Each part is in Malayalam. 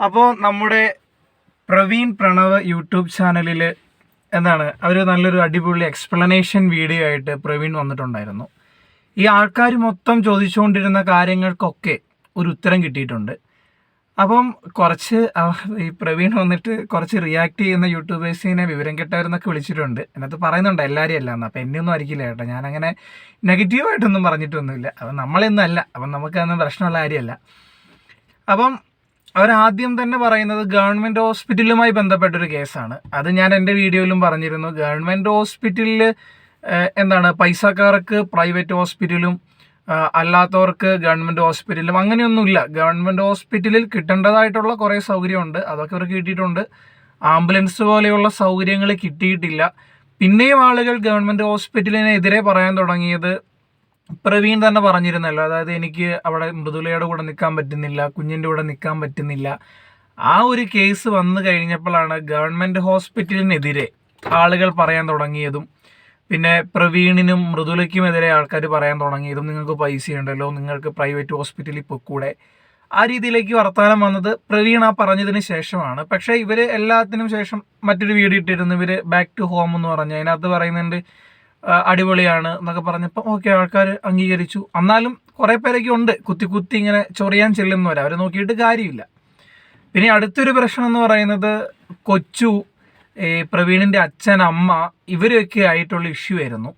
അപ്പോൾ നമ്മുടെ പ്രവീൺ പ്രണവ് യൂട്യൂബ് ചാനലിൽ എന്താണ് അവർ നല്ലൊരു അടിപൊളി എക്സ്പ്ലനേഷൻ വീഡിയോ ആയിട്ട് പ്രവീൺ വന്നിട്ടുണ്ടായിരുന്നു. ഈ ആൾക്കാർ മൊത്തം ചോദിച്ചുകൊണ്ടിരുന്ന കാര്യങ്ങൾക്കൊക്കെ ഒരു ഉത്തരം കിട്ടിയിട്ടുണ്ട്. അപ്പം കുറച്ച് ഈ പ്രവീൺ വന്നിട്ട് കുറച്ച് റിയാക്ട് ചെയ്യുന്ന യൂട്യൂബേഴ്സിനെ വിവരം കെട്ടവരെന്നൊക്കെ വിളിച്ചിട്ടുണ്ട്. അതിനകത്ത് പറയുന്നുണ്ട് എല്ലാവരും അല്ല എന്നാൽ അപ്പം എന്നെ ഒന്നും ആയിരിക്കില്ല കേട്ടോ. ഞാനങ്ങനെ നെഗറ്റീവായിട്ടൊന്നും പറഞ്ഞിട്ടൊന്നുമില്ല. അപ്പം നമ്മളെന്നല്ല അപ്പം നമുക്കതൊന്നും പ്രശ്നമുള്ള കാര്യമല്ല. അപ്പം അവരാദ്യം തന്നെ പറയുന്നത് ഗവൺമെന്റ് ഹോസ്പിറ്റലുമായി ബന്ധപ്പെട്ടൊരു കേസാണ്. അത് ഞാൻ എന്റെ വീഡിയോയിലും പറഞ്ഞിരുന്നു. ഗവൺമെന്റ് ഹോസ്പിറ്റലിൽ എന്താണ് പൈസക്കാർക്ക് പ്രൈവറ്റ് ഹോസ്പിറ്റലും അല്ലാത്തവർക്ക് ഗവൺമെന്റ് ഹോസ്പിറ്റലും അങ്ങനെയൊന്നുമില്ല. ഗവൺമെന്റ് ഹോസ്പിറ്റലിൽ കിട്ടേണ്ടതായിട്ടുള്ള കുറേ സൗകര്യമുണ്ട്. അതൊക്കെ അവർക്ക് കിട്ടിയിട്ടുണ്ട്. ആംബുലൻസ് പോലെയുള്ള സൗകര്യങ്ങൾ കിട്ടിയിട്ടില്ല. പിന്നെയും ആളുകൾ ഗവൺമെന്റ് ഹോസ്പിറ്റലിനെതിരെ പറയാൻ തുടങ്ങിയത് പ്രവീൺ തന്നെ പറഞ്ഞിരുന്നല്ലോ അതായത് എനിക്ക് അവിടെ മൃദുലയുടെ കൂടെ നിൽക്കാൻ പറ്റുന്നില്ല കുഞ്ഞിന്റെ കൂടെ നിൽക്കാൻ പറ്റുന്നില്ല. ആ ഒരു കേസ് വന്നു കഴിഞ്ഞപ്പോഴാണ് ഗവൺമെന്റ് ഹോസ്പിറ്റലിനെതിരെ ആളുകൾ പറയാൻ തുടങ്ങിയതും പിന്നെ പ്രവീണിനും മൃദുലയ്ക്കുമെതിരെ ആൾക്കാർ പറയാൻ തുടങ്ങിയതും നിങ്ങൾക്ക് പൈസയുണ്ടല്ലോ നിങ്ങൾക്ക് പ്രൈവറ്റ് ഹോസ്പിറ്റലിൽ പൊക്കൂടെ ആ രീതിയിലേക്ക് വർത്തമാനം വന്നത് പ്രവീൺ ആ പറഞ്ഞതിന് ശേഷമാണ്. പക്ഷേ ഇവർ എല്ലാത്തിനും ശേഷം മറ്റൊരു വീഡിയോ ഇട്ടിരുന്നു ഇവർ ബാക്ക് ടു ഹോം എന്ന് പറഞ്ഞു. അതിനകത്ത് പറയുന്നുണ്ട് അടിപൊളിയാണ് എന്നൊക്കെ പറഞ്ഞപ്പോൾ ഓക്കെ ആൾക്കാർ അംഗീകരിച്ചു. എന്നാലും കുറേ പേരൊക്കെ ഉണ്ട്. കുത്തി കുത്തി ഇങ്ങനെ ചൊറിയാൻ ചെല്ലുന്നവർ അവരെ നോക്കിയിട്ട് കാര്യമില്ല. പിന്നെ അടുത്തൊരു പ്രശ്നം എന്ന് പറയുന്നത് കൊച്ചു ഈ പ്രവീണിന്റെ അച്ഛൻ അമ്മ ഇവരൊക്കെ ആയിട്ടുള്ള ഇഷ്യൂ ആയിരുന്നു.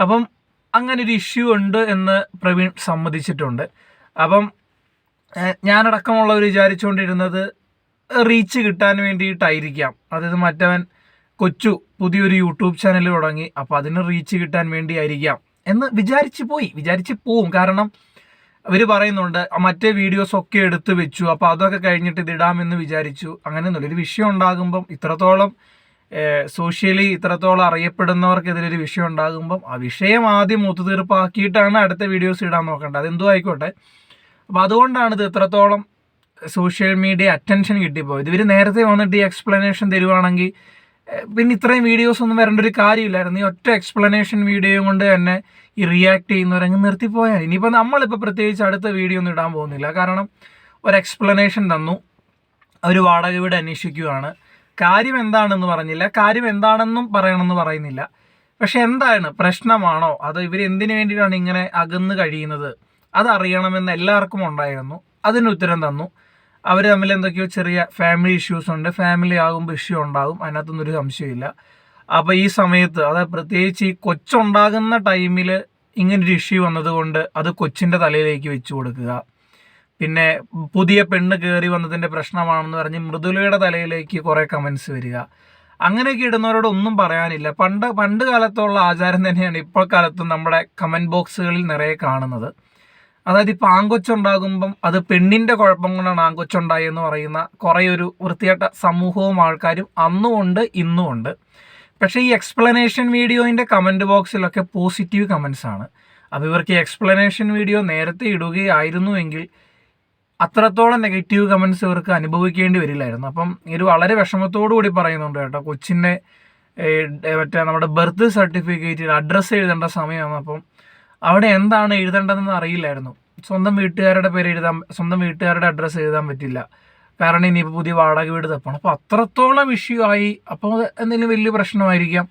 അപ്പം അങ്ങനെ ഒരു ഇഷ്യൂ ഉണ്ട് എന്ന് പ്രവീൺ സമ്മതിച്ചിട്ടുണ്ട്. അപ്പം ഞാനടക്കമുള്ളവർ വിചാരിച്ചുകൊണ്ടിരുന്നത് റീച്ച് കിട്ടാൻ വേണ്ടിയിട്ടായിരിക്കാം. അതായത് മറ്റവൻ കൊച്ചു പുതിയൊരു യൂട്യൂബ് ചാനൽ തുടങ്ങി. അപ്പോൾ അതിന് റീച്ച് കിട്ടാൻ വേണ്ടിയായിരിക്കാം എന്ന് വിചാരിച്ച് പോയി. വിചാരിച്ച് പോവും. കാരണം അവർ പറയുന്നുണ്ട് മറ്റേ വീഡിയോസ് ഒക്കെ എടുത്തു വെച്ചു. അപ്പോൾ അതൊക്കെ കഴിഞ്ഞിട്ട് ഇതിടാമെന്ന് വിചാരിച്ചു. അങ്ങനെ ഒരു വിഷയം ഉണ്ടാകുമ്പം ഇത്രത്തോളം സോഷ്യലി ഇത്രത്തോളം അറിയപ്പെടുന്നവർക്കെതിരൊരു വിഷയം ഉണ്ടാകുമ്പം ആ വിഷയം ആദ്യം ഒത്തുതീർപ്പാക്കിയിട്ടാണ് അടുത്ത വീഡിയോസ് ഇടാൻ നോക്കേണ്ടത്. അതെന്തോ ആയിക്കോട്ടെ. അപ്പോൾ അതുകൊണ്ടാണ് ഇത് ഇത്രത്തോളം സോഷ്യൽ മീഡിയ അറ്റൻഷൻ കിട്ടിപ്പോയത്. ഇവർ നേരത്തെ വന്നിട്ട് ഈ എക്സ്പ്ലനേഷൻ തരുവാണെങ്കിൽ പിന്നെ ഇത്രയും വീഡിയോസ് ഒന്നും വരേണ്ട ഒരു കാര്യമില്ലായിരുന്നു. ഈ ഒറ്റ എക്സ്പ്ലനേഷൻ വീഡിയോ കൊണ്ട് തന്നെ ഈ റിയാക്ട് ചെയ്യുന്നവരങ്ങ് നിർത്തിപ്പോയാൽ. ഇനിയിപ്പോൾ നമ്മളിപ്പോൾ പ്രത്യേകിച്ച് അടുത്ത വീഡിയോ ഒന്നും ഇടാൻ പോകുന്നില്ല. കാരണം ഒരു എക്സ്പ്ലനേഷൻ തന്നു. അവർ വാടക വീട് അന്വേഷിക്കുകയാണ്. കാര്യം എന്താണെന്ന് പറഞ്ഞില്ല. കാര്യം എന്താണെന്നും പറയണമെന്ന് പറയുന്നില്ല. പക്ഷെ എന്താണ്? പ്രശ്നമാണോ? അത് ഇവർ എന്തിനു വേണ്ടിയിട്ടാണ് ഇങ്ങനെ അകന്ന് കഴിയുന്നത്? അതറിയണമെന്ന് എല്ലാവർക്കും ഉണ്ടായിരുന്നു. അതിന് ഉത്തരം തന്നു. അവർ തമ്മിൽ എന്തൊക്കെയോ ചെറിയ ഫാമിലി ഇഷ്യൂസ് ഉണ്ട്. ഫാമിലി ആകുമ്പോൾ ഇഷ്യൂ ഉണ്ടാകും. അതിനകത്തൊന്നും ഒരു സംശയമില്ല. അപ്പോൾ ഈ സമയത്ത് അതായത് പ്രത്യേകിച്ച് ഈ കൊച്ചുണ്ടാകുന്ന ടൈമിൽ ഇങ്ങനൊരു ഇഷ്യൂ വന്നതുകൊണ്ട് അത് കൊച്ചിന്റെ തലയിലേക്ക് വെച്ചു കൊടുക്കുക. പിന്നെ പുതിയ പെണ്ണ് കയറി വന്നതിന്റെ പ്രശ്നമാണെന്ന് പറഞ്ഞ് മൃദുലയുടെ തലയിലേക്ക് കുറേ കമൻസ് വരിക. അങ്ങനെയൊക്കെ ഇടുന്നവരോട് ഒന്നും പറയാനില്ല. പണ്ട് പണ്ട് കാലത്തുള്ള ആചാരം തന്നെയാണ് ഇപ്പോൾ കാലത്തും നമ്മുടെ കമന്റ് ബോക്സുകളിൽ നിറയെ കാണുന്നത്. അതായത് ഇപ്പോൾ ആങ്കൊച്ചുണ്ടാകുമ്പം അത് പെണ്ണിന്റെ കുഴപ്പം കൊണ്ടാണ് ആങ്കൊച്ചുണ്ടായി എന്ന് പറയുന്ന കുറേ ഒരു വൃത്തികെട്ട സമൂഹവും ആൾക്കാരും അന്നും ഉണ്ട് ഇന്നും ഉണ്ട് പക്ഷേ ഈ എക്സ്പ്ലനേഷൻ വീഡിയോയിന്റെ കമന്റ് ബോക്സിലൊക്കെ പോസിറ്റീവ് കമൻസ് ആണ്. അപ്പോൾ ഇവർക്ക് ഈ എക്സ്പ്ലനേഷൻ വീഡിയോ നേരത്തെ ഇടുകയായിരുന്നു എങ്കിൽ അത്രത്തോളം നെഗറ്റീവ് കമൻസ് ഇവർക്ക് അനുഭവിക്കേണ്ടി വരില്ലായിരുന്നു. അപ്പം ഇത് വളരെ വിഷമത്തോടു കൂടി പറയുന്നുണ്ട് കേട്ടോ. കൊച്ചിന്റെ മറ്റേ നമ്മുടെ ബർത്ത് സർട്ടിഫിക്കറ്റിൽ അഡ്രസ്സ് എഴുതേണ്ട സമയമാണ്. അപ്പം അവിടെ എന്താണ് എഴുതേണ്ടതെന്ന് അറിയില്ലായിരുന്നു. സ്വന്തം വീട്ടുകാരുടെ പേര് എഴുതാൻ സ്വന്തം വീട്ടുകാരുടെ അഡ്രസ്സ് എഴുതാൻ പറ്റില്ല. കാരണം ഇനിയിപ്പോൾ പുതിയ വാടക വീട് തപ്പണം. അപ്പോൾ അത്രത്തോളം ഇഷ്യൂ ആയി. അപ്പോൾ എന്തെങ്കിലും വലിയ പ്രശ്നമായിരിക്കാം.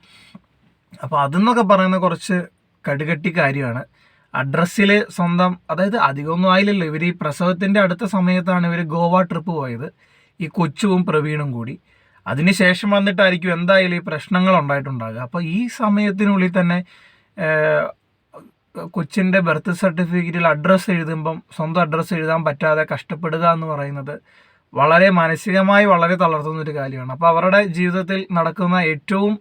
അപ്പോൾ അതെന്നൊക്കെ പറയുന്ന കുറച്ച് കടുകട്ടി കാര്യമാണ്. അഡ്രസ്സിൽ സ്വന്തം അതായത് അധികമൊന്നും ആയില്ലല്ലോ. ഇവർ ഈ പ്രസവത്തിന്റെ അടുത്ത സമയത്താണ് ഇവർ ഗോവ ട്രിപ്പ് പോയത്. ഈ കൊച്ചുവും പ്രവീണും കൂടി. അതിനുശേഷം വന്നിട്ടായിരിക്കും എന്തായാലും ഈ പ്രശ്നങ്ങൾ ഉണ്ടായിട്ടുണ്ടാകുക അപ്പോൾ ഈ സമയത്തിനുള്ളിൽ തന്നെ കൊച്ചിന്റെ ബർത്ത് സർട്ടിഫിക്കറ്റിൽ അഡ്രസ്സ് എഴുതുമ്പം സ്വന്തം അഡ്രസ്സ് എഴുതാൻ പറ്റാതെ കഷ്ടപ്പെടുക എന്ന് പറയുന്നത് വളരെ മാനസികമായി വളരെ തളർത്തുന്ന ഒരു കാര്യമാണ്. അപ്പോൾ അവരുടെ ജീവിതത്തിൽ നടക്കുന്ന ഏറ്റവും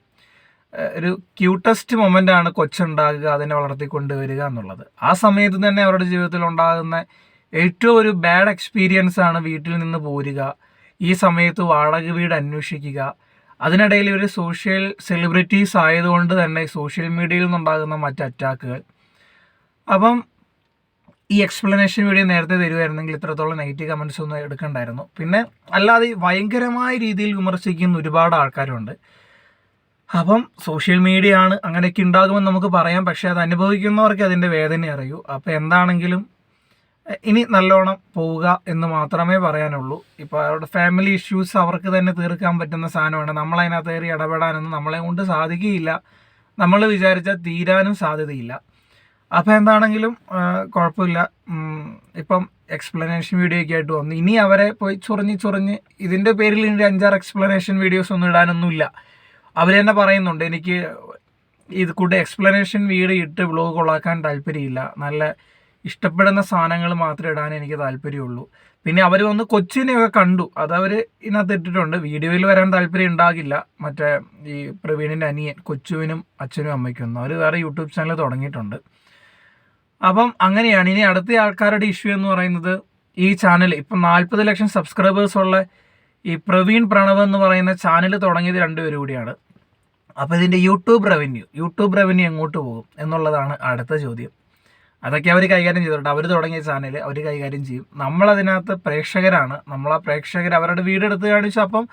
ഒരു ക്യൂട്ടസ്റ്റ് മൊമെന്റ് ആണ് കൊച്ചുണ്ടാകുക അതിനെ വളർത്തിക്കൊണ്ട് വരിക എന്നുള്ളത്. ആ സമയത്ത് തന്നെ അവരുടെ ജീവിതത്തിൽ ഉണ്ടാകുന്ന ഏറ്റവും ഒരു ബാഡ് എക്സ്പീരിയൻസ് ആണ് വീട്ടിൽ നിന്ന് പോരുക ഈ സമയത്ത് വാടക വീട് അന്വേഷിക്കുക. അതിനിടയിൽ ഒരു സോഷ്യൽ സെലിബ്രിറ്റീസ് ആയതുകൊണ്ട് തന്നെ സോഷ്യൽ മീഡിയയിൽ നിന്നുണ്ടാകുന്ന മറ്റ് അറ്റാക്കുകൾ അപ്പം ഈ എക്സ്പ്ലനേഷൻ വീഡിയോ നേരത്തെ തരുമായിരുന്നെങ്കിൽ ഇത്രത്തോളം നെഗറ്റീവ് കമൻസ് ഒന്നും എടുക്കണ്ടായിരുന്നു. പിന്നെ അല്ലാതെ ഭയങ്കരമായ രീതിയിൽ വിമർശിക്കുന്ന ഒരുപാട് ആൾക്കാരുണ്ട്. അപ്പം സോഷ്യൽ മീഡിയ ആണ് അങ്ങനെയൊക്കെ ഉണ്ടാകുമെന്ന് നമുക്ക് പറയാം. പക്ഷേ അത് അനുഭവിക്കുന്നവർക്ക് അതിന്റെ വേദന അറിയൂ. അപ്പോൾ എന്താണെങ്കിലും ഇനി നല്ലോണം പോവുക എന്ന് മാത്രമേ പറയാനുള്ളൂ. ഇപ്പോൾ അവരുടെ ഫാമിലി ഇഷ്യൂസ് അവർക്ക് തന്നെ തീർക്കാൻ പറ്റുന്ന സാധനമാണ്. നമ്മളതിനകത്ത് കയറി ഇടപെടാനൊന്നും നമ്മളെ കൊണ്ട് സാധിക്കുകയില്ല. നമ്മൾ വിചാരിച്ചാൽ തീരാനും സാധ്യതയില്ല. അപ്പോൾ എന്താണെങ്കിലും കുഴപ്പമില്ല. ഇപ്പം എക്സ്പ്ലനേഷൻ വീഡിയോ ഒക്കെ ആയിട്ട് വന്നു. ഇനി അവരെ പോയി ചൊറിഞ്ഞ് ചൊറിഞ്ഞ് ഇതിന്റെ പേരിൽ ഇനി അഞ്ചാറ് എക്സ്പ്ലനേഷൻ വീഡിയോസ് ഒന്നും ഇടാനൊന്നുമില്ല. അവർ തന്നെ പറയുന്നുണ്ട് എനിക്ക് ഇത് കൂടെ എക്സ്പ്ലനേഷൻ വീഡിയോ ഇട്ട് വ്ലോഗ് കൊള്ളാക്കാൻ താല്പര്യമില്ല. നല്ല ഇഷ്ടപ്പെടുന്ന സാധനങ്ങൾ മാത്രമേ ഇടാൻ എനിക്ക് താല്പര്യമുള്ളൂ. പിന്നെ അവർ വന്ന് കൊച്ചിനെയൊക്കെ കണ്ടു. അതവർ ഇതിനകത്ത് ഇട്ടിട്ടുണ്ട്. വീഡിയോയിൽ വരാൻ താല്പര്യം ഉണ്ടാകില്ല. മറ്റേ ഈ പ്രവീണിന്റെ അനിയൻ കൊച്ചുവിനും അച്ഛനും അമ്മയ്ക്കും ഒന്നും. അവർ വേറെ യൂട്യൂബ് ചാനൽ തുടങ്ങിയിട്ടുണ്ട്. അപ്പം അങ്ങനെയാണ്. ഇനി അടുത്ത ആൾക്കാരുടെ ഇഷ്യൂ എന്ന് പറയുന്നത് ഈ ചാനൽ ഇപ്പം നാൽപ്പത് ലക്ഷം സബ്സ്ക്രൈബേഴ്സ് ഉള്ള ഈ പ്രവീൺ പ്രണവ് എന്ന് പറയുന്ന ചാനൽ തുടങ്ങിയത് രണ്ടുപേരും കൂടിയാണ്. അപ്പോൾ ഇതിന്റെ യൂട്യൂബ് റവന്യൂ യൂട്യൂബ് റവന്യൂ എങ്ങോട്ട് പോകും എന്നുള്ളതാണ് അടുത്ത ചോദ്യം. അതൊക്കെ അവർ കൈകാര്യം ചെയ്തിട്ടുണ്ട്. അവർ തുടങ്ങിയ ചാനൽ അവർ കൈകാര്യം ചെയ്യും. നമ്മളതിനകത്ത് പ്രേക്ഷകരാണ്. നമ്മൾ ആ പ്രേക്ഷകർ അവരുടെ വീടെടുത്ത് കാണിച്ചു. അപ്പം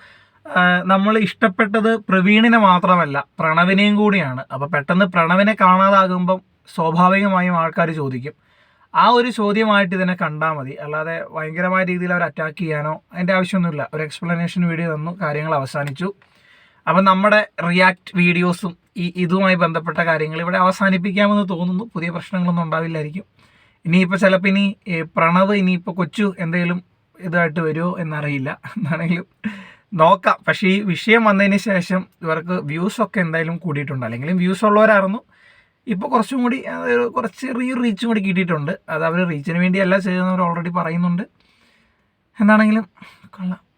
നമ്മൾ ഇഷ്ടപ്പെട്ടത് പ്രവീണിനെ മാത്രമല്ല പ്രണവിനെയും കൂടിയാണ്. അപ്പോൾ പെട്ടെന്ന് പ്രണവിനെ കാണാതാകുമ്പം സ്വാഭാവികമായും ആൾക്കാർ ചോദിക്കും. ആ ഒരു ചോദ്യമായിട്ട് ഇതിനെ കണ്ടാൽ മതി. അല്ലാതെ ഭയങ്കരമായ രീതിയിൽ അവർ അറ്റാക്ക് ചെയ്യാനോ അതിന്റെ ആവശ്യമൊന്നുമില്ല. ഒരു എക്സ്പ്ലനേഷൻ വീഡിയോ തന്നു കാര്യങ്ങൾ അവസാനിച്ചു. അപ്പം നമ്മുടെ റിയാക്ട് വീഡിയോസും ഈ ഇതുമായി ബന്ധപ്പെട്ട കാര്യങ്ങൾ ഇവിടെ അവസാനിപ്പിക്കാമെന്ന് തോന്നുന്നു. പുതിയ പ്രശ്നങ്ങളൊന്നും ഉണ്ടാവില്ലായിരിക്കും. ഇനിയിപ്പോൾ ചിലപ്പോൾ ഇനി പ്രണവ് ഇനിയിപ്പോൾ കൊച്ചു എന്തെങ്കിലും ഇതായിട്ട് വരുമോ എന്നറിയില്ല. എന്നാണെങ്കിലും നോക്കാം. പക്ഷേ ഈ വിഷയം വന്നതിന് ശേഷം ഇവർക്ക് വ്യൂസൊക്കെ എന്തായാലും കൂടിയിട്ടുണ്ട്. അല്ലെങ്കിലും വ്യൂസ് ഉള്ളവരായിരുന്നു. ഇപ്പോൾ കുറച്ചും കൂടി കുറച്ച് റീ റീച്ചും കൂടി കിട്ടിയിട്ടുണ്ട്. അത് അവർ റീച്ചിന് വേണ്ടിയല്ല ചെയ്തതെന്ന് അവർ ഓൾറെഡി പറയുന്നുണ്ട്. എന്താണെങ്കിലും കൊള്ളാം.